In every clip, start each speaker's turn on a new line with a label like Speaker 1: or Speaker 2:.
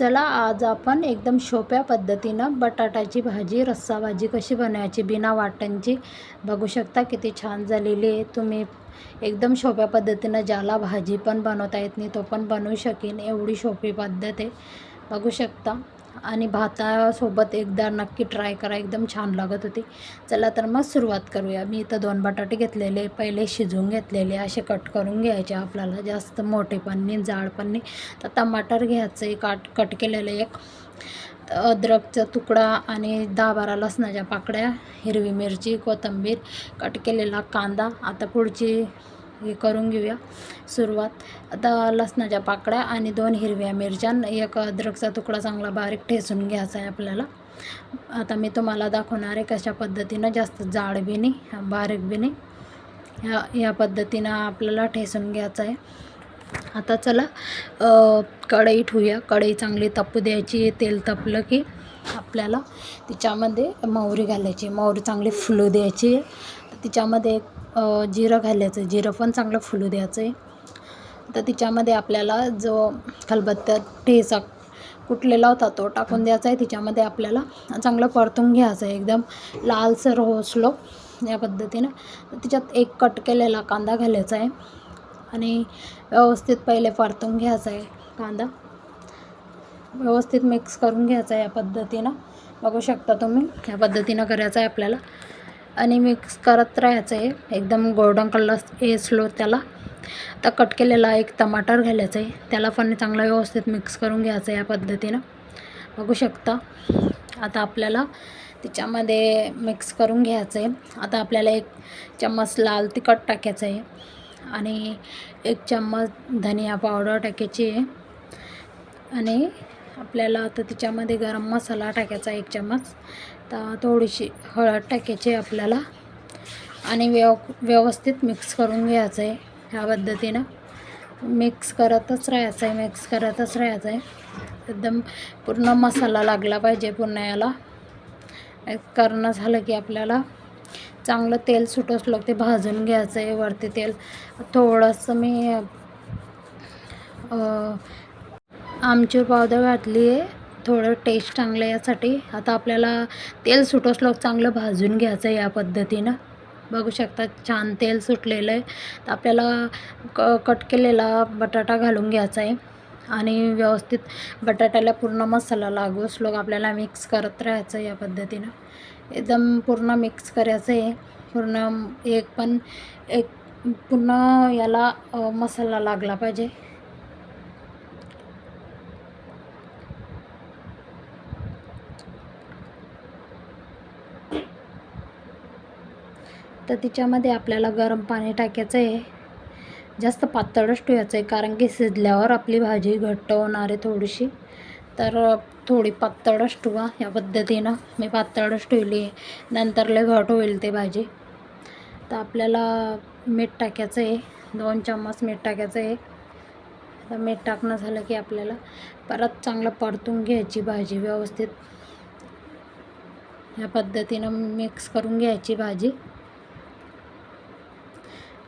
Speaker 1: चला आज आपण एकदम सोप्या पद्धतीनं बटाटाची भाजी रस्सा भाजी कशी बनवायची बिना वाटणची बघू शकता किती छान झालेली आहे. तुम्ही एकदम सोप्या पद्धतीनं ज्याला भाजी पण बनवता येत नाही तो पण बनवू शकेन. एवढी सोपी पद्धत आहे. बघू शकता. आणि भातासोबत एकदा नक्की ट्राय करा एकदम छान लागत होती. चला तर मग सुरुवात करूया. मी इथं दोन बटाटे घेतलेले पहिले शिजवून घेतलेले असे कट करून घ्यायचे आपल्याला. जास्त मोठे पण जाड पण तर टमाटर घ्यायचं एक काट कट केलेलं एक. अद्रकचा तुकडा आणि दहा बारा लसणाच्या पाकड्या हिरवी मिरची कोथिंबीर कट केलेला कांदा. आता पुढची हे करून घेऊया सुरुवात. आता लसणाच्या पाकळ्या आणि दोन हिरव्या मिरच्या एक अद्रकचा तुकडा चांगला बारीक ठेचून घ्यायचा आहे आपल्याला. आता मी तुम्हाला दाखवणार आहे कशा पद्धतीनं जास्त जाड बी नाही बारीक बी नाही. ह्या या पद्धतीनं आपल्याला ठेचून घ्यायचं आहे. आता चला कढई ठेवूया. कढई चांगली तापू द्यायची तेल तपलं की आपल्याला तिच्यामध्ये मोहरी घालायची. मोहरी चांगली फुलू द्यायची. तिच्यामध्ये जिरं घालायचं. जिरं पण चांगलं फुलू द्यायचं आहे तर तिच्यामध्ये आपल्याला जो खलबत्त्यात ठेचा कुटलेला होता तो टाकून द्यायचा आहे तिच्यामध्ये आपल्याला चांगलं परतून घ्यायचं आहे एकदम लालसर होसलो या पद्धतीनं. तिच्यात एक कट केलेला कांदा घालायचा आहे आणि व्यवस्थित पहिले परतून घ्यायचा आहे कांदा. व्यवस्थित मिक्स करून घ्यायचा आहे या पद्धतीनं. बघू शकता तुम्ही ह्या पद्धतीनं करायचं आहे आपल्याला. आणि मिक्स करत राहायचं आहे एकदम गोल्डन कलर हे स्लो त्याला. आता कट केलेला एक टमाटर घालायचं आहे. त्याला पण चांगलं व्यवस्थित मिक्स करून घ्यायचं आहे या पद्धतीनं. बघू शकता. आता आपल्याला त्याच्यामध्ये मिक्स करून घ्यायचं आहे. आता आपल्याला एक चम्मच लाल तिखट टाकायचं आहे. आणि एक चम्मच धनिया पावडर टाकायची आहे. आणि आपल्याला आता तिच्यामध्ये गरम मसाला टाकायचा एक चम्मच. तर थोडीशी हळद टाकायची आहे आपल्याला. आणि व्यव व्यवस्थित मिक्स करून घ्यायचं आहे ह्या पद्धतीनं. मिक्स करतच राहायचं आहे मिक्स करतच राहायचं आहे एकदम पूर्ण मसाला लागला पाहिजे पूर्ण याला. करणं झालं की आपल्याला चांगलं तेल सुटसलं ते भाजून घ्यायचं आहे वरती तेल. थोडंसं मी आमचूर पावडर घातली आहे. थोडं टेस्ट चांगलं यासाठी. आता आपल्याला तेल सुटोसलोक चांगलं भाजून घ्यायचं आहे या पद्धतीनं. बघू शकता छान तेल सुटलेलं आहे. तर आपल्याला क कट केलेला बटाटा घालून घ्यायचा आहे. आणि व्यवस्थित बटाट्याला पूर्ण मसाला लागू स्लोक आपल्याला मिक्स करत राहायचं या पद्धतीनं. एकदम पूर्ण मिक्स करायचं आहे. पूर्ण एक पण एक पूर्ण याला मसाला लागला पाहिजे. तर तिच्यामध्ये आपल्याला गरम पाणी टाकायचं आहे. जास्त पातळच ठेवायचं आहे कारण की शिजल्यावर आपली भाजी घट्ट होणार आहे थोडीशी. तर थोडी पातळच ठेवा या पद्धतीनं. मी पातळच ठेवली आहे. नंतर लय घट होईल ते भाजी. तर आपल्याला मीठ टाकायचं आहे. दोन चम्मच मीठ टाकायचं आहे. तर मीठ टाकणं झालं की आपल्याला परत चांगलं परतून घ्यायची भाजी व्यवस्थित. या पद्धतीनं मिक्स करून घ्यायची भाजी.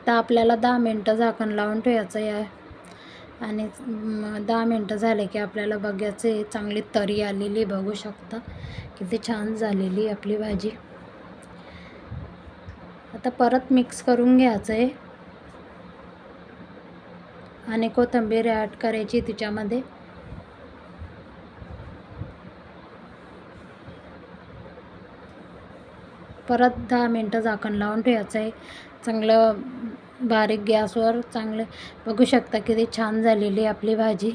Speaker 1: तर आपल्याला दहा मिनटं झाकण लावून ठेवायचं आहे आणि दहा मिनटं झाले की आपल्याला बघायचे चांगली तरी आलेली बघू शकता. किती छान झालेली आपली भाजी. आता परत मिक्स करून घ्यायचं आहे. आणि कोथिंबीर ॲड करायची तिच्यामध्ये. परत दहा मिनटं झाकण लावून ठेवायचं आहे. चांगलं बारीक गॅसवर चांगले बघू शकता किती छान झालेली आहे आपली भाजी.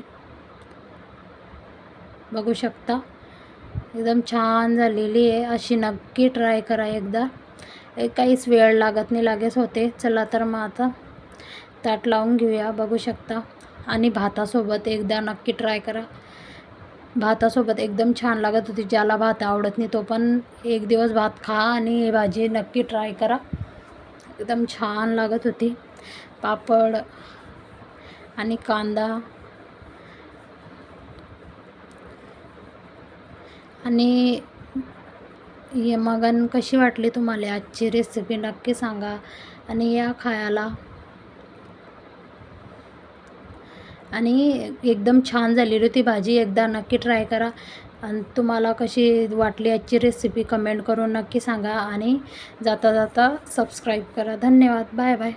Speaker 1: बघू शकता. एकदम छान झालेली आहे. अशी नक्की ट्राय करा एकदा. एक काहीच वेळ लागत नाही लागेच होते. चला तर मग आता ताट लावून घेऊया. बघू शकता. आणि भातासोबत एकदा नक्की ट्राय करा. भातासोबत एकदम छान लागत होती. ज्याला भात आवडत नाही तो पण एक दिवस भात खा आणि भाजी नक्की ट्राय करा. एकदम छान लागत होती. पापड आणि कांदा आणि हे मगन कशी वाटली तुम्हाला आजची रेसिपी नक्की सांगा आणि या खायला. आणि एकदम छान झालेली होती भाजी. एकदा नक्की ट्राय करा. आणि तुम्हाला कशी वाटली आजची रेसिपी कमेंट करून नक्की सांगा आणि जाता जाता सबस्क्राईब करा. धन्यवाद. Bye bye